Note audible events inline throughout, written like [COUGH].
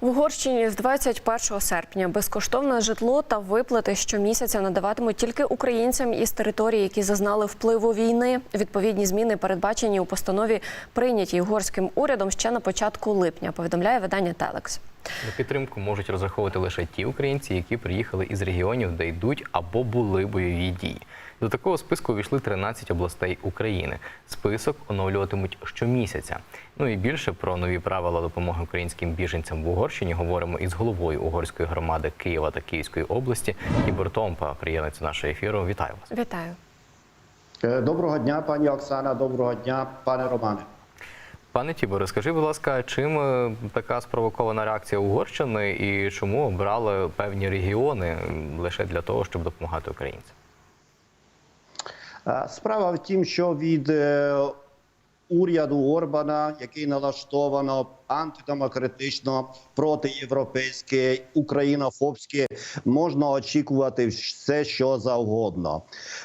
В Угорщині з 21 серпня безкоштовне житло та виплати щомісяця надаватимуть тільки українцям із території, які зазнали впливу війни. Відповідні зміни передбачені у постанові, прийнятій угорським урядом ще на початку липня. Повідомляє видання Телекс. На підтримку можуть розраховувати лише ті українці, які приїхали із регіонів, де йдуть або були бойові дії. До такого списку увійшли 13 областей України. Список оновлюватимуть щомісяця. Ну і більше про нові правила допомоги українським біженцям в Угорщині говоримо із головою угорської громади Києва та Київської області Тібор Томпа, приємниця нашого ефіру. Вітаю вас. Вітаю. Е, Доброго дня, пані Оксана. Доброго дня, пане Романе. Пане Тіборе, скажи, будь ласка, чим е, така спровокована реакція Угорщини і чому обрали певні регіони лише для того, щоб допомагати українцям? Е, Справа в тім, що від е, уряду Орбана, який налаштовано антидемократично, протиєвропейське, українофобське, можна очікувати все, що завгодно.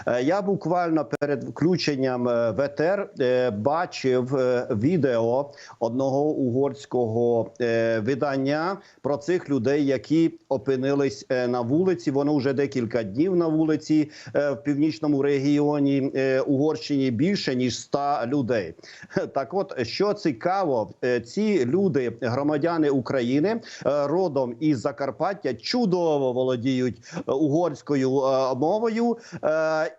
Е, Я буквально перед включенням е, в ЕТР е, бачив відео одного угорського видання про цих людей, які опинились на вулиці. Вони вже декілька днів на вулиці в північному регіоні Угорщині більше ніж 100 людей. [LAUGHS] Так, от що цікаво, ці люди, громадяни України, е, родом із Закарпаття, чудово володіють е, угорською е, мовою.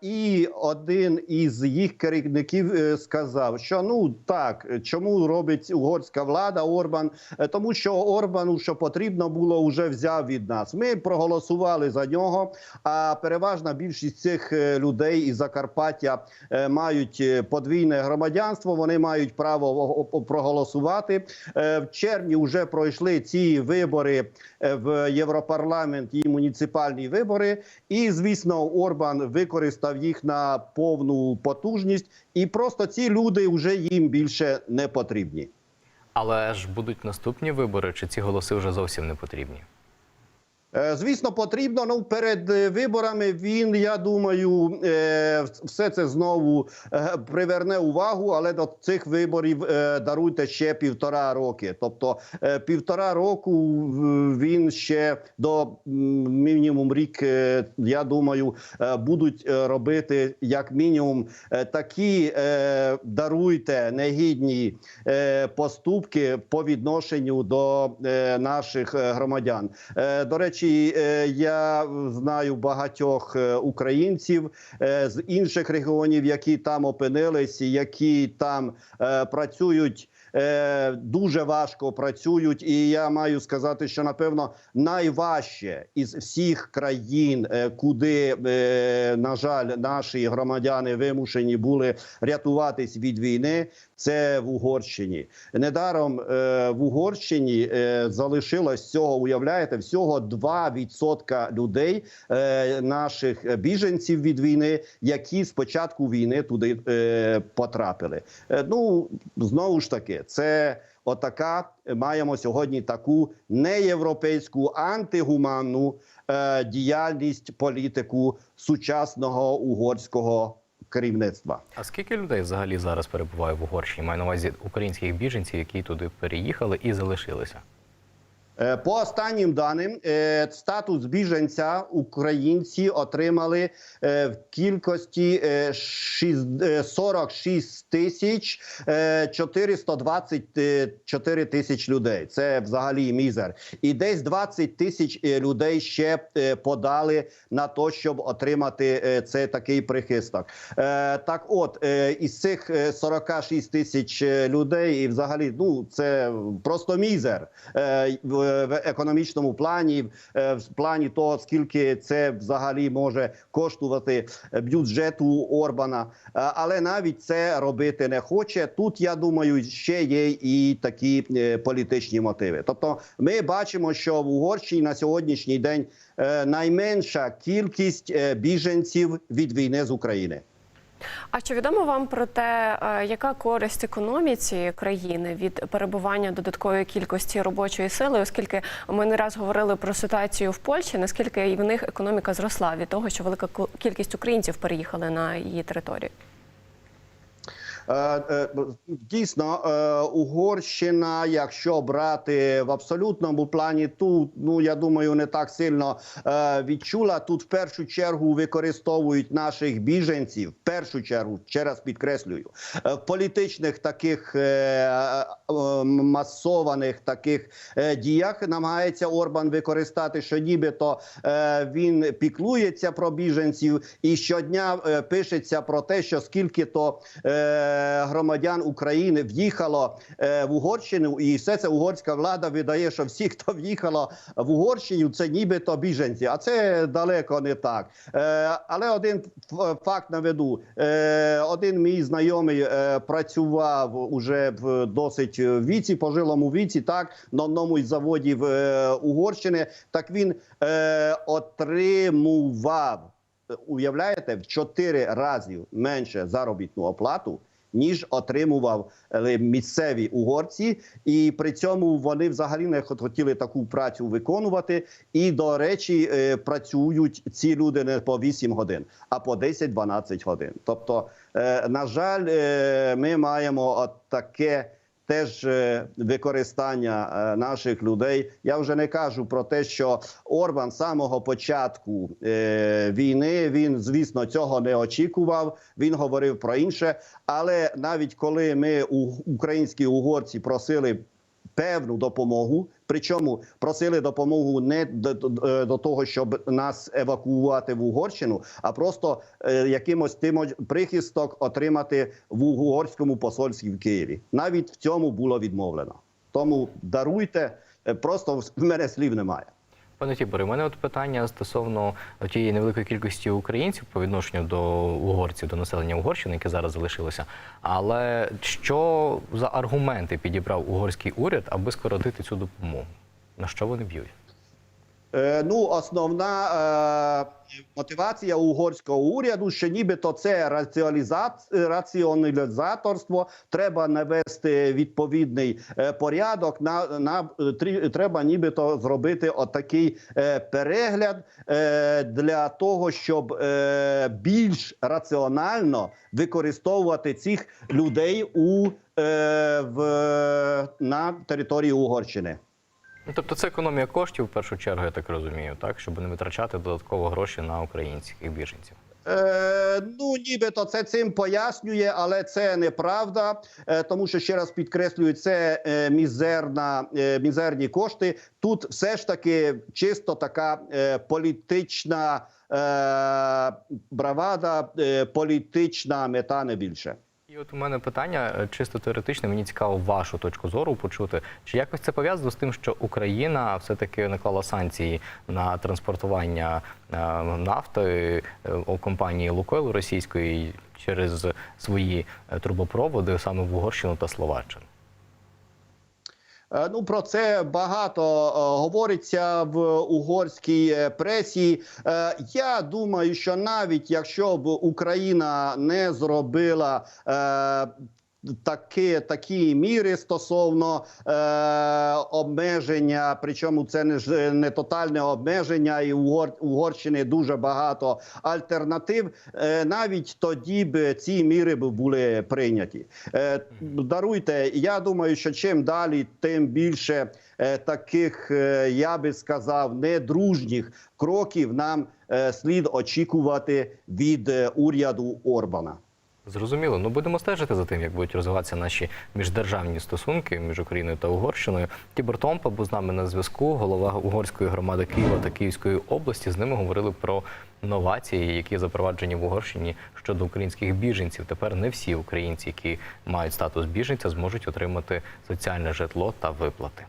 І один із їх керівників сказав, що ну так, чому робить угорська влада Орбан? Тому що Орбану, що потрібно було, вже взяв від нас. Ми проголосували за нього. А переважна більшість цих людей із Закарпаття мають подвійне громадянство. Вони мають право проголосувати. Е, В червні вже пройшли ці вибори е, в Європарламент і муніципальні вибори. І звісно, Орбан використав їх на повну потужність, і просто ці люди вже їм більше не потрібні. Але ж будуть наступні вибори, чи ці голоси вже зовсім не потрібні? Е, Звісно, потрібно. Ну перед е, виборами він, я думаю, е, все це знову приверне увагу, але до цих виборів даруйте ще півтора роки. Тобто півтора року він ще до мінімум рік, я думаю, будуть робити як мінімум такі даруйте негідні поступки по відношенню до наших громадян. До речі, е, я знаю багатьох е, українців е, з інших регіонів, які там опинились, які там е, працюють. Е, Дуже важко працюють, і я маю сказати, що напевно найважче із всіх країн, е, куди е, на жаль, наші громадяни вимушені були рятуватись від війни. Це в Угорщині. Недаром в Угорщині залишилось цього, уявляєте, всього 2% людей, наших біженців від війни, які з початку війни туди потрапили. Ну знову ж таки, це отака. Маємо сьогодні таку неєвропейську антигуманну е, діяльність політику сучасного угорського керівництва. А скільки людей взагалі зараз перебуває в Угорщині? Маю на увазі українських біженців, які туди переїхали і залишилися. Е, По останнім даним, е, статус біженця українці отримали е, в кількості е, шість- е, 46 тисяч е, 424 тисяч людей. Це взагалі мізер. І десь 20 тисяч людей ще подали на то, щоб отримати е, це такий прихисток. Так, от із цих е, 46 тисяч людей, і взагалі, ну це просто мізер в, економічному плані, е, в плані того, скільки це взагалі може коштувати бюджету Орбана. Е, Але навіть це робити не хоче. Тут я думаю, ще є і такі е, політичні мотиви. Тобто, ми бачимо, що в Угорщині на сьогоднішній день найменша кількість біженців від війни з України. А чи відомо вам про те, е, яка користь економіці країни від перебування додаткової кількості робочої сили, оскільки ми не раз говорили про ситуацію в Польщі, наскільки і в них економіка зросла від того, що велика кількість українців переїхали на її територію? Е, е, Дійсно, е, Угорщина, якщо брати в абсолютному плані, тут ну я думаю, не так сильно відчула. Тут в першу чергу використовують наших біженців. В першу чергу, ще раз підкреслюю, в політичних таких масованих таких діях намагається Орбан використати, що нібито він піклується про біженців, і щодня пишеться про те, що скільки то громадян України в'їхало е, в Угорщину, і все це угорська влада видає, що всі, хто в'їхало в Угорщину, це нібито біженці. А це далеко не так. Е, але один факт наведу: е, один мій знайомий працював уже в досить віці, пожилому віці, так на одному із заводів Угорщини. Так він отримував уявляєте, в чотири рази менше заробітну оплату. Ніж отримував е, місцеві угорці, і при цьому вони взагалі не хотіли таку працю виконувати. І до речі, е, працюють ці люди не по 8 годин, а по 10-12 годин. Тобто, е, на жаль, ми маємо таке теж е, використання е, наших людей. Я вже не кажу про те, що Орбан з самого початку е, війни він, звісно, цього не очікував. Він говорив про інше. Але навіть коли ми українські угорці просили певну допомогу. Причому просили допомогу не до, е, того, щоб нас евакуювати в Угорщину, а просто е, якимось тим прихисток отримати в угорському посольстві в Києві. Навіть в цьому було відмовлено. Тому даруйте, е, просто в мене слів немає. Пане Тіборе, у мене от питання стосовно тієї невеликої кількості українців по відношенню до угорців, до населення Угорщини, яке зараз залишилося. Але що за аргументи підібрав угорський уряд, аби скоротити цю допомогу? На що вони б'ють? Е, ну, основна е, мотивація угорського уряду, що нібито це раціоналіза- раціоналізаторство. Треба навести відповідний е, порядок. На, на треба нібито зробити отакий перегляд для того, щоб більш раціонально використовувати цих людей у в на території Угорщини. Ну, тобто це економія коштів в першу чергу, я так розумію, так щоб не витрачати додатково гроші на українських біженців. Е, ну, нібито це цим пояснює, але це неправда, е, тому що ще раз підкреслюю, це е, мізерна, е, мізерні кошти. Тут все ж таки чисто така е, політична е, бравада, е, політична мета не більше. І от у мене питання е, чисто теоретичне. Мені цікаво вашу точку зору почути. Чи якось це пов'язано з тим, що Україна все-таки наклала санкції на транспортування е, нафти е, у компанії Лукойл російської через свої трубопроводи саме в Угорщину та Словаччину? Е, Ну про це багато е, говориться в угорській е, пресі. Я думаю, що навіть якщо б Україна не зробила такі, такі міри стосовно е, обмеження, причому це не ж не тотальне обмеження, і у Угор, Угорщини дуже багато альтернатив. Е, навіть тоді б ці міри були прийняті. Е, даруйте, я думаю, що чим далі, тим більше е, таких, е, я би сказав, недружніх кроків нам е, слід очікувати від е, уряду Орбана. Зрозуміло. Ну будемо стежити за тим, як будуть розвиватися наші міждержавні стосунки між Україною та Угорщиною. Тібор Томпа був з нами на зв'язку, голова угорської громади Києва та Київської області. З ними говорили про новації, які запроваджені в Угорщині щодо українських біженців. Тепер не всі українці, які мають статус біженця, зможуть отримати соціальне житло та виплати.